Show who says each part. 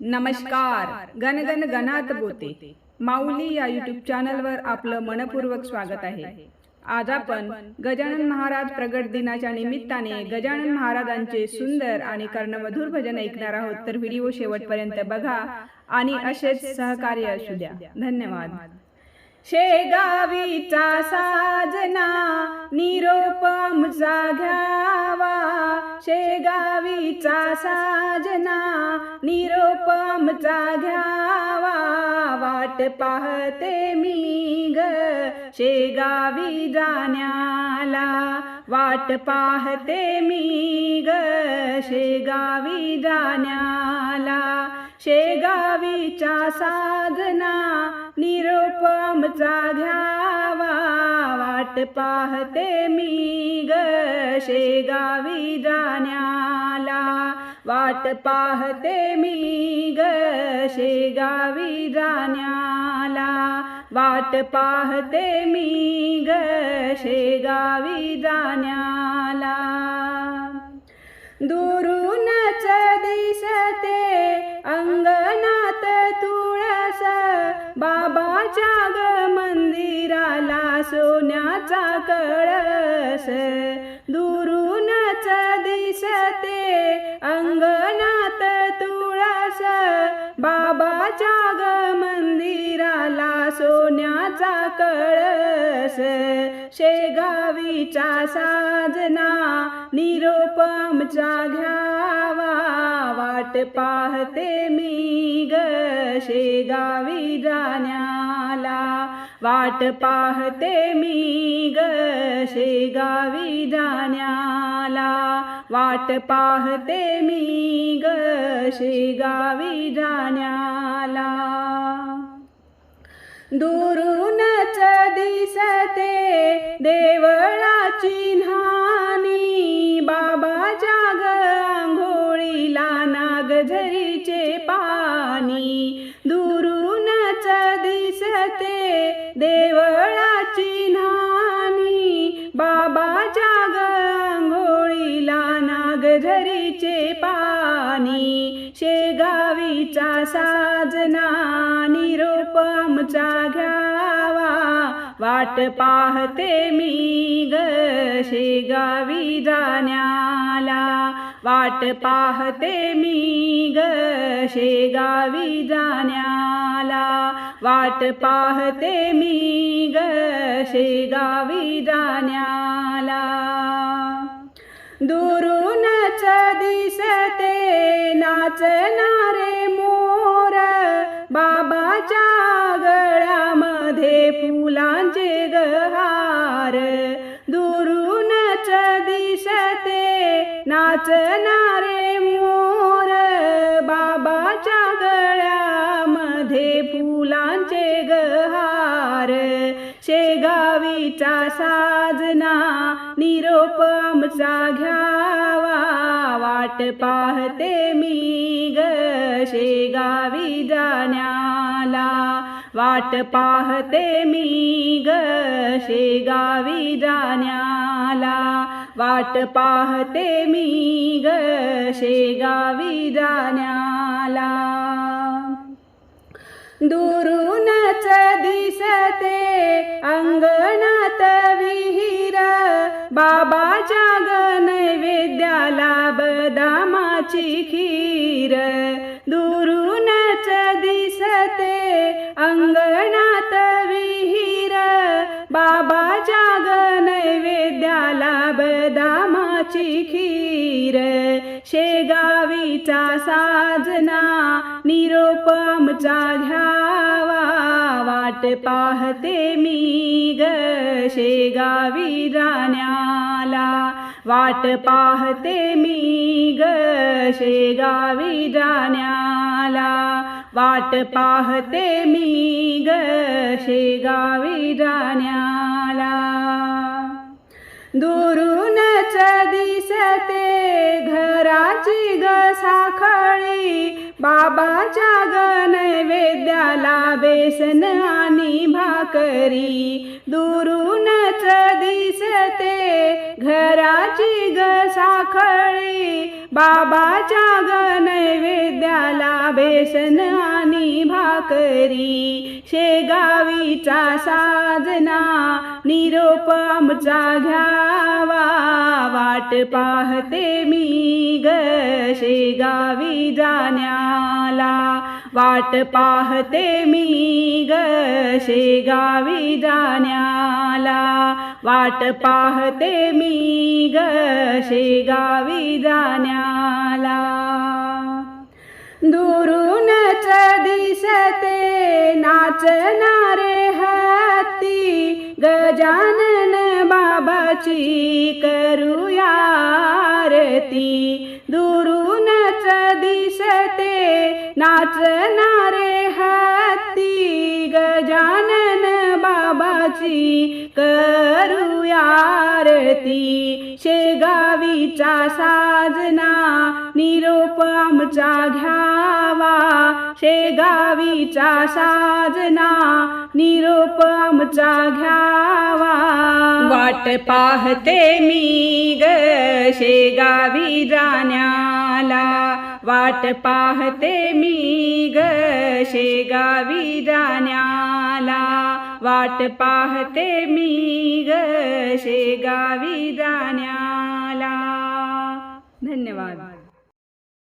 Speaker 1: नमस्कार. गणगण गणात बोते माऊली या युट्यूब चॅनलवर आपलं मनपूर्वक स्वागत आहे. आज आपण गजानन महाराज प्रगट दिनाच्या निमित्ताने गजानन महाराजांचे सुंदर आणि कर्णमधुर भजन ऐकणार आहोत. तर व्हिडिओ शेवटपर्यंत बघा आणि असेच सहकार्य असू द्या. धन्यवाद. शेगावीचा साजना निरोप घ्यावा शेगावीचा साजना निरोप आमचा घ्यावा. वाट पाहते मी ग शेगावी जाण्याला. वाट पाहते मी ग शेगावी जाण्याला. शेगावीच्या साधना निरोपमचा घ्यावा. वाट पाहते मी ग शेगावी जाण्याला. वाट पाहते मी ग शेगावी जाण्याला. वाट पाहते मी ग शेगावी जाण्याला. दुरूनच दिसते अंग देवाच्या ग मंदिराला सोन्याचा कळस. दुरूनच दिसते अंगणात तुळस. बाबाच्या ग मंदिराला सोन्याचा कळस. शेगावीचा साजना निरोप आमचा घ्यावा. वाट पाहते मी ग. शेगावी जाण्या वाट पाहते मी ग शेगावी जाण्याला. वाट पाहते मी ग शेगावी जाण्याला. दुरूनच दिसते देवळाची चिन्हानी. बाबाच्या ग आंघोळीला झरी झरीचे पाणी शेगावीचा साजना निरोप आमचा घ्यावा. वाट पाहते मी ग शेगावी जाण्याला. वाट पाहते मी ग शेगावी जाण्याला. वाट पाहते मी ग शेगावी जाण्याला. दूर नाचणारे मोर बाबाच्या गळ्यामध्ये फुलांचे गहार. दुरूनच दिसते नाचणारे मोर बाबाच्या गळ्यामध्ये फुलांचे गहार. शेगावीचा साजना निरोप आमचा घ्या. वाट पाहते मी ग शेगावी जाण्याला. वाट पाहते मी ग शेगावी जाण्याला. वाट पाहते मी ग शेगावी जाण्याला. दुरूनच दिसते मंदिर दुरूनच दिसते अंगणात विहीर. बाबाच्या जागन नैवेद्याला बदामाची खीर. शेगावीचा साजना निरोप आमचा घ्यावा. वाट पाहते मी ग शेगावी जाण्याला वाट पाहते मी ग शेगावी जाण्याला वाट पाहते मी ग शेगावी जाण्याला. दुरूनच दिसते घराची ग साखळी बाबाच्या ग नैवेद्याला बेसन आणि भाकरी. दुरून दुरूनच दिसते घराची ग साखळी. बाबाच्या ग नैवेद्याला बेसन आणि भाकरी. शेगावीचा साजना निरोप आमचा घ्यावा. वाट पाहते मी ग शेगावी जाण्याला. वाट पाहते मी ग शेगावी जाण्याला. वाट पाहते मी ग शेगावी जाण्याला. दुरूनच दिसते नाचणारे हत्ती गजानन बाबाची करूया आरती. दुरूनच दिसते नाचणारे आरती. शेगावीचा साजना निरोप आमचा घ्यावा. शेगावीचा साजना निरोप आमचा घ्यावा. वाट पाहते मी ग शेगावी जाण्याला. वाट पाहते मी ग शेगावी जाण्याला. वाट पाहते मी ग शेगावी जाण्याला. धन्यवाद.